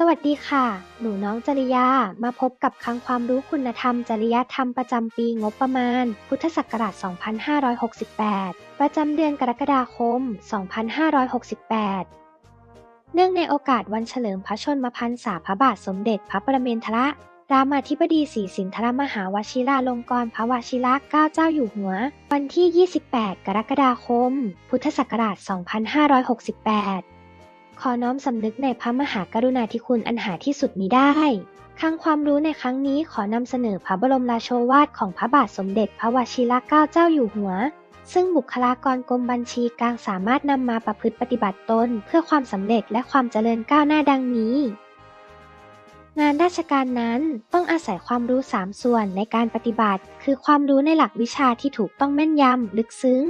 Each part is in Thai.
สวัสดีค่ะ หนูน้องจริยา มาพบกับคลังความรู้คุณธรรม จริยธรรมประจำปีงบประมาณ พุทธศักราช 2568 ประจำเดือนกรกฎาคม 2568 เนื่องในโอกาสวันเฉลิมพระชนมพรรษาพระบาทสมเด็จพระประเมนทรรามาธิบดีศรีสินธรมหาวชิราลงกรณ์พระวชิระเกล้าเจ้าอยู่หัว วันที่ 28 กรกฎาคม พุทธศักราช 2568 ขอน้อมสำนึกในพระมหากรุณาธิคุณอันหาที่สุดมิได้ครั้งความรู้ในครั้งนี้ขอนำเสนอพระบรมราโชวาทของพระบาทสมเด็จพระวชิรเกล้าเจ้าอยู่หัว ซึ่งบุคลากรกรมบัญชีกลางสามารถนำมาประพฤติปฏิบัติตน เพื่อความสำเร็จและความเจริญก้าวหน้าดังนี้ งานราชการนั้นต้องอาศัยความรู้ 3 ส่วนในการปฏิบัติ คือความรู้ในหลักวิชาที่ถูกต้องแม่นยำลึกซึ้ง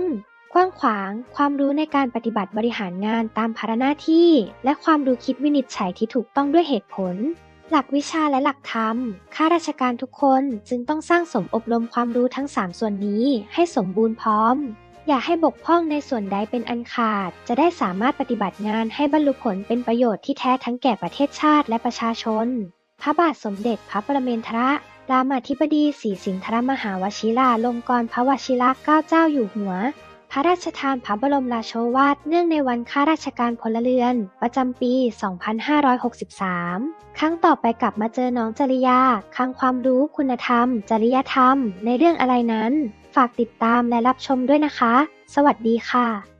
กว้างขวาง ความรู้ในการปฏิบัติบริหารงานตามภาระหน้าที่ และความรู้คิดวินิจฉัยที่ถูกต้องด้วยเหตุผล หลักวิชาและหลักธรรม ข้าราชการทุกคนจึงต้องสร้างสมอบรมความรู้ทั้ง 3 ส่วนนี้ให้สมบูรณ์พร้อม อย่าให้บกพร่องในส่วนใดเป็นอันขาด จะได้สามารถปฏิบัติงานให้บรรลุผลเป็นประโยชน์ที่แท้ทั้งแก่ประเทศชาติและประชาชน พระบาทสมเด็จพระประเมนทรรามาธิบดีศรีสินธรมหาวชิราลงกรณ์พระวชิระเกล้าเจ้าอยู่หัว พระราชทานพระบรมราโชวาทเนื่องในวันข้าราชการพลเรือน ประจำปี 2563 ครั้งต่อไปกลับมาเจอน้องจริยาคลังความรู้คุณธรรม จริยธรรม ในเรื่องอะไรนั้น ฝากติดตามและรับชมด้วยนะคะ สวัสดีค่ะ